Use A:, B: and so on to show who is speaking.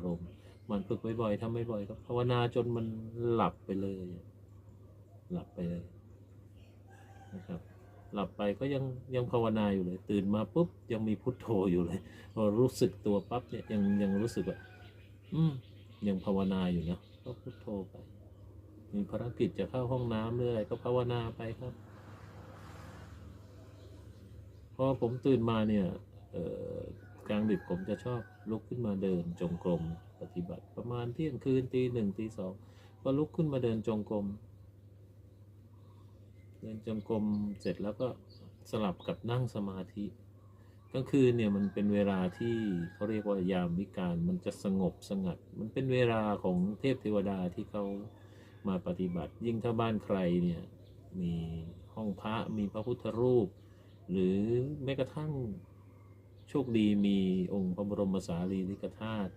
A: ารมณ์ มันฝึกบ่อยๆทำบ่อยๆครับภาวนาจนมันหลับไปเลย หลับไปเลยนะครับ หลับไปก็ยังยังภาวนาอยู่เลย ตื่นมาปุ๊บยังมีพุทโธอยู่เลย พอรู้สึกตัวปั๊บเนี่ยยังยังรู้สึกว่าอืมยังภาวนาอยู่นะก็พุทโธไป มีภารกิจจะเข้าห้องน้ำหรืออะไรก็ภาวนาไปครับพอผมตื่นมาเนี่ยเอ่อ กลางดึกผมจะชอบลุกขึ้นมาเดินจงกรมปฏิบัติประมาณเที่ยงคืนตีหนึ่งตีสองก็ลุกขึ้นมาเดินจงกรมเดินจงกรมเสร็จแล้วก็สลับกับนั่งสมาธิกลางคืนเนี่ยมันเป็นเวลาที่เขาเรียกว่ายามวิการมันจะสงบสงัด มันเป็นเวลาของเทพเทวดาที่เขามาปฏิบัติ ยิ่งถ้าบ้านใครเนี่ยมีห้องพระมีพระพุทธรูป หรือแม้กระทั่ง โชคดีมีองค์พระบรมสารีริกธาตุ